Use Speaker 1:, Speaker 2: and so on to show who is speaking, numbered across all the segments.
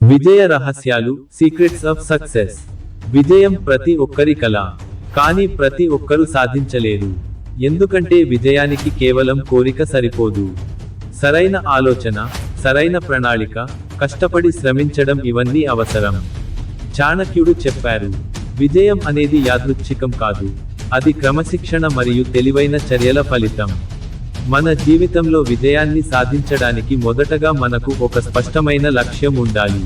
Speaker 1: విజయ రహస్యాలు secrets of success విజయం ప్రతి ఒక్కరి కల కానీ ప్రతి ఒక్కరూ సాధించలేరు ఎందుకంటే విజయానికి కేవలం కోరిక సరిపోదు. సరైన ఆలోచన సరైన ప్రణాళిక కష్టపడి శ్రమించడం ఇవన్నీ అవసరం. చాణక్యుడు చెప్పారు విజయం అనేది యాదృచ్ఛికం కాదు అది క్రమశిక్షణ మరియు తెలివైన చర్యల ఫలితం. మన జీవితంలో విజయాన్ని సాధించడానికి మొదటగా మనకు ఒక స్పష్టమైన లక్ష్యం ఉండాలి.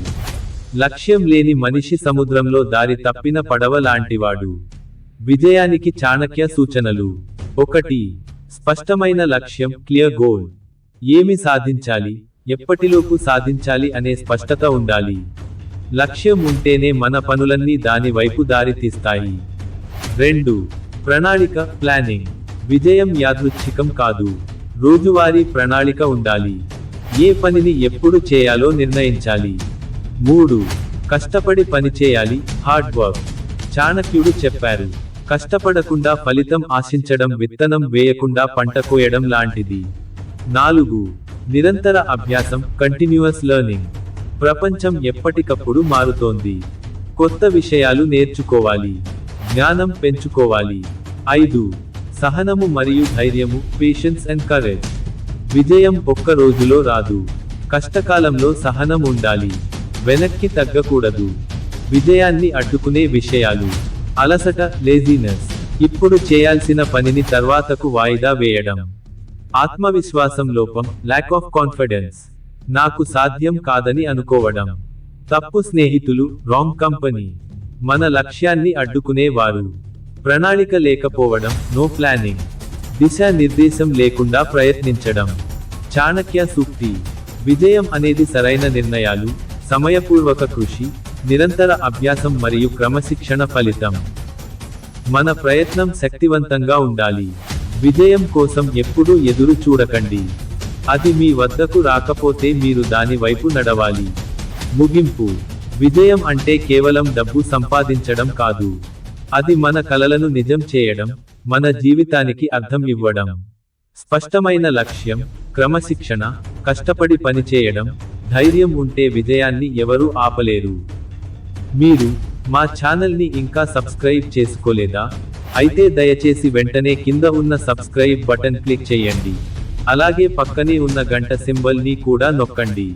Speaker 1: లక్ష్యం లేని మనిషి సముద్రంలో దారి తప్పిన పడవ లాంటివాడు. విజయానికి చాణక్య సూచనలు. ఒకటి స్పష్టమైన లక్ష్యం క్లియర్ గోల్ ఏమి సాధించాలి ఎప్పటిలోపు సాధించాలి అనే స్పష్టత ఉండాలి. లక్ష్యం ఉంటేనే మన పనులన్నీ దాని వైపు దారి తీస్తాయి రెండు ప్రణాళిక ప్లానింగ్ విజయం యాదృచ్ఛికం కాదు. రోజువారీ ప్రణాళిక ఉండాలి. ఏ పనిని ఎప్పుడు చేయాలో నిర్ణయించాలి. మూడు కష్టపడి పని చేయాలి. Hard work. చాణక్యుడు చెప్పారు. కష్టపడకుండా ఫలితం ఆశించడం విత్తనం వేయకుండా పంట కోయడం లాంటిది. నాలుగు నిరంతర అభ్యాసం కంటిన్యూస్ లెర్నింగ్ ప్రపంచం ఎప్పటికప్పుడు మారుతోంది. కొత్త విషయాలు నేర్చుకోవాలి. జ్ఞానం పెంచుకోవాలి. ఐదు సహనము మరియు ధైర్యము పేషెన్స్ అండ్ కరేజ్ విజయం ఒక్క రోజులో రాదు. కష్టకాలంలో సహనం ఉండాలి. వెనక్కి తగ్గకూడదు. విజయాన్ని అడ్డుకునే విషయాలు. అలసట లేజినెస్ ఇప్పుడు చేయాల్సిన పనిని తర్వాతకు వాయిదా వేయడం. ఆత్మవిశ్వాసం లోపం ల్యాక్ ఆఫ్ కాన్ఫిడెన్స్ నాకు సాధ్యం కాదని అనుకోవడం. తప్పు స్నేహితులు రాంగ్ కంపెనీ మన లక్ష్యాన్ని అడ్డుకునే వారు ప్రణాళిక లేకపోవడం నో ప్లానింగ్ దిశానిర్దేశం లేకుండా ప్రయత్నించడం. చాణక్య సూక్తి. విజయం అనేది సరైన నిర్ణయాలు సమయపూర్వక కృషి నిరంతర అభ్యాసం మరియు క్రమశిక్షణ ఫలితం. మన ప్రయత్నం శక్తివంతంగా ఉండాలి. విజయం కోసం ఎప్పుడూ ఎదురు చూడకండి. అది మీ వద్దకు రాకపోతే మీరు దాని వైపు నడవాలి. ముగింపు. విజయం అంటే కేవలం డబ్బు సంపాదించడం కాదు. అది మన కలలను నిజం చేయడం మన జీవితానికి అర్థం ఇవ్వడం. స్పష్టమైన లక్ష్యం క్రమశిక్షణ కష్టపడి పనిచేయడం ధైర్యం ఉంటే విజయాన్ని ఎవరూ ఆపలేరు. మీరు మా ఛానల్ని ఇంకా సబ్స్క్రైబ్ చేసుకోలేదా? అయితే దయచేసి వెంటనే కింద ఉన్న సబ్స్క్రైబ్ బటన్ క్లిక్ చేయండి. అలాగే పక్కనే ఉన్న గంట సింబల్ని కూడా నొక్కండి.